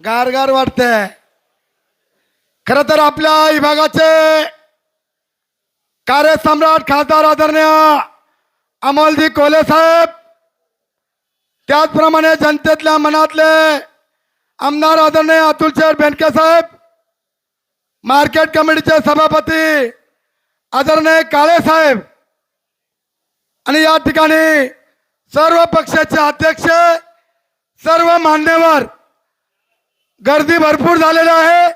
गारगार वाटतंय. खर तर आपल्या विभागाचे कार्यसम्राट खासदार आदरणीय अमोलजी कोले साहेब त्याचप्रमाणे जनतेतल्या मनातले आमदार आदरणीय अतुल शेठ बेनके साहेब मार्केट कमिटीचे सभापती आदरणीय काळे साहेब आणि या ठिकाणी सर्व पक्षाचे अध्यक्ष सर्व मान्यवर गर्दी भरपूर झालेली आहे.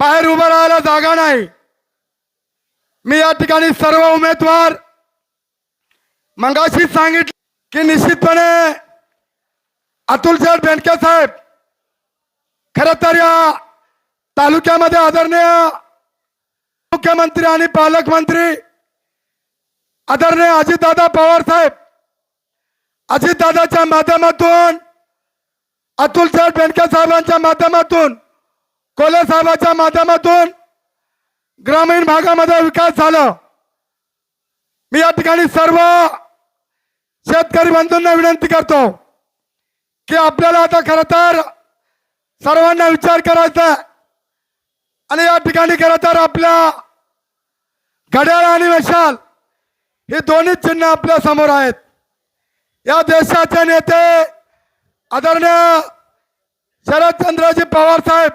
बाहेर उभं राहायला जागा नाही. मी या ठिकाणी सर्व उमेदवार मंगाशी सांगितलं की निश्चितपणे अतुल शेठ बेंडके साहेब खर तर या तालुक्यामध्ये आदरणीय मुख्यमंत्री आणि पालकमंत्री आदरणीय अजितदादा पवार साहेब अजितदादाच्या माध्यमातून अतुल शेठ बेनके साहेबांच्या माध्यमातून कोले साहेबांच्या माध्यमातून ग्रामीण भागामध्ये विकास झाला. मी या ठिकाणी सर्व शेतकरी बंधूंना विनंती करतो की आपल्याला आता खरं तर सर्वांना विचार करायचा आणि या ठिकाणी खरं तर आपल्या घड्याळ आणि मशाल ही दोन्ही चिन्ह आपल्यासमोर आहेत. या देशाचे नेते आदरणीय शरदचंद्रजी पवार साहेब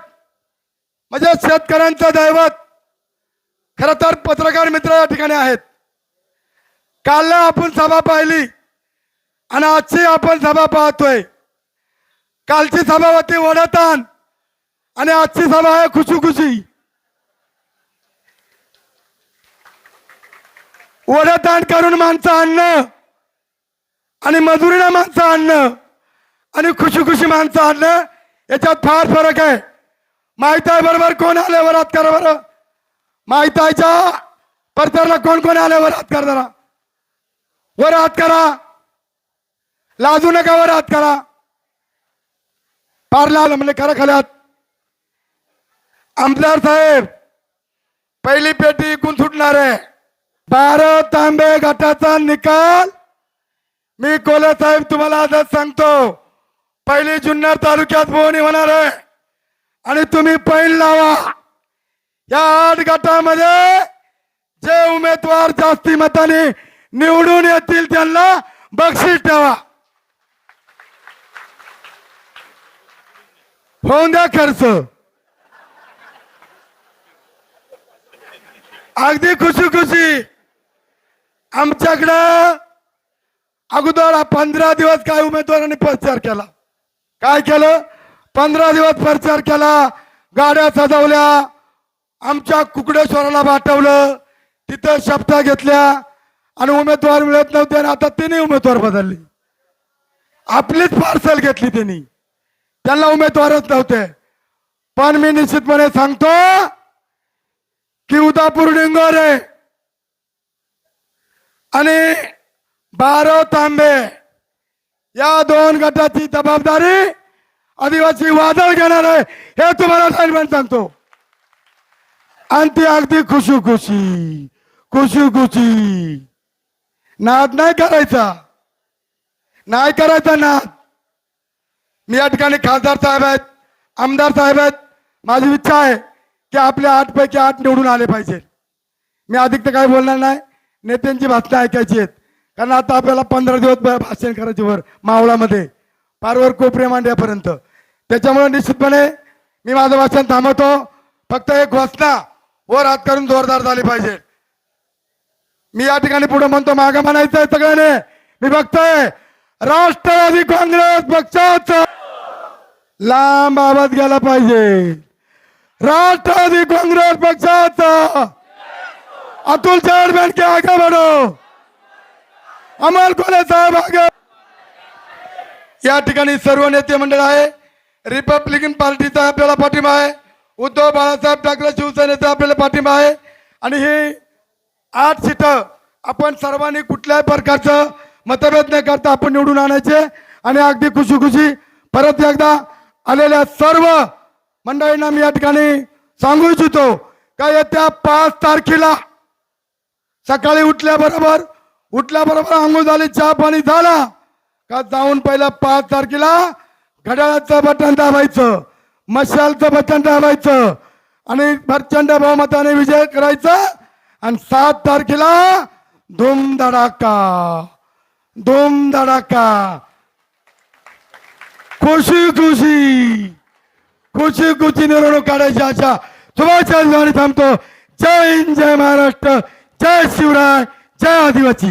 म्हणजे शेतकऱ्यांचं दैवत खर तर पत्रकार मित्र या ठिकाणी आहेत. काल आपण सभा पाहिली आणि आजची आपण सभा पाहतोय. कालची सभा होती वडतान आणि आजची सभा आहे खुशी खुशी वडताण करून माणसं आणणं आणि मजुरीनं माणसं आणणं. आणि खुशी खुशी माणसं आणलं याच्यात फार फरक आहे. माहीत आहे बरोबर कोण आले वरात करा बरं? माहीत आहेच्या परतरला कोण कोण आले वरात हात करा जरा. वर करा. लाजू नका वरात करा. पार लाल म्हणजे खरं खऱ्यात. आमदार साहेब पहिली पेटी इकून सुटणार आहे. बारा तांबे गटाचा निकाल. मी कोले साहेब तुम्हाला आजच सांगतो. पहिली जुन्नर तालुक्यात बोवणी होणार आहे. आणि तुम्ही पैल लावा. या आठ गटामध्ये जे उमेदवार जास्ती मताने निवडून येतील त्यांना बक्षीस ठेवा. होऊन द्या खर्च. अगदी खुशी खुशी आमच्याकडं अगोदर पंधरा दिवस काय उमेदवारांनी प्रचार केला. काय केलं? पंधरा दिवस प्रचार केला. गाड्या सजवल्या. आमच्या कुकडेश्वराला पाठवलं. तिथं शपथा घेतल्या. आणि उमेदवार मिळत नव्हते आणि आता तिने उमेदवार बदलले. आपलीच पार्सल घेतली त्यांनी त्यांना उमेदवारच नव्हते. पण मी निश्चितपणे सांगतो की उदापूर डिंगोरे आणि बारव तांबे या दोन गटाची जबाबदारी आदिवासी वादळ घेणार आहे हे तुम्हाला साहेबांनी सांगतो. आणि ती अगदी खुशी खुशी खुशी खुशी नाद नाही करायचा. नाही करायचा नाद. मी या ठिकाणी खासदार साहेब आहेत आमदार साहेब आहेत. माझी इच्छा आहे की आपल्या आठ पैकी आठ निवडून आले पाहिजे मी अधिक तर काही बोलणार नाही. नेत्यांची भाषणं ऐकायची आहेत. कारण आता आपल्याला पंधरा दिवस भाषण करायचे वर मावळामध्ये. पारवर कोपरे मांड्यापर्यंत. त्याच्यामुळे निश्चितपणे मी माझं भाषण थांबवतो. फक्त एक घोषणा वर हात करून जोरदार झाली पाहिजे. मी या ठिकाणी पुढे म्हणतो मागं म्हणायचंय सगळ्याने. मी बघतोय राष्ट्रवादी काँग्रेस पक्षाचा लांब आवाज गेला पाहिजे. राष्ट्रवादी काँग्रेस पक्षाचा अतुल चेअरमॅन के आगे बढ़ो. अमर कोले साहेब आगे। या ठिकाणी सर्व नेते मंडळ आहे. रिपब्लिकन पार्टीचा आपल्याला पाठिंबा आहे. उद्धव बाळासाहेब ठाकरे शिवसेनेचा आपल्याला पाठिंबा आहे. आणि ही आठ सीट आपण सर्वांनी कुठल्याही प्रकारचं मतभेद न करता आपण निवडून आणायचे. आणि अगदी खुशी खुशी परत एकदा आलेल्या सर्व मंडळींना मी या ठिकाणी सांगू इच्छितो. का येत्या पाच तारखेला सकाळी उठल्याबरोबर उठल्याबरोबर आंघोळ झाली चहा पाणी झाला. का जाऊन पहिला पाच तारखेला घड्याळाचं बटन दाबायचं मशालचं बटन दाबायचं आणि प्रचंड बहुमताने विजय करायचा आणि सात तारखेला धूम धडाका खुशी खुशी खुशी खुशी निवडणूक काढायची अशा शुभेच्छा थांबतो. जय हिंद जय महाराष्ट्र जय शिवराय. जय आदिवासी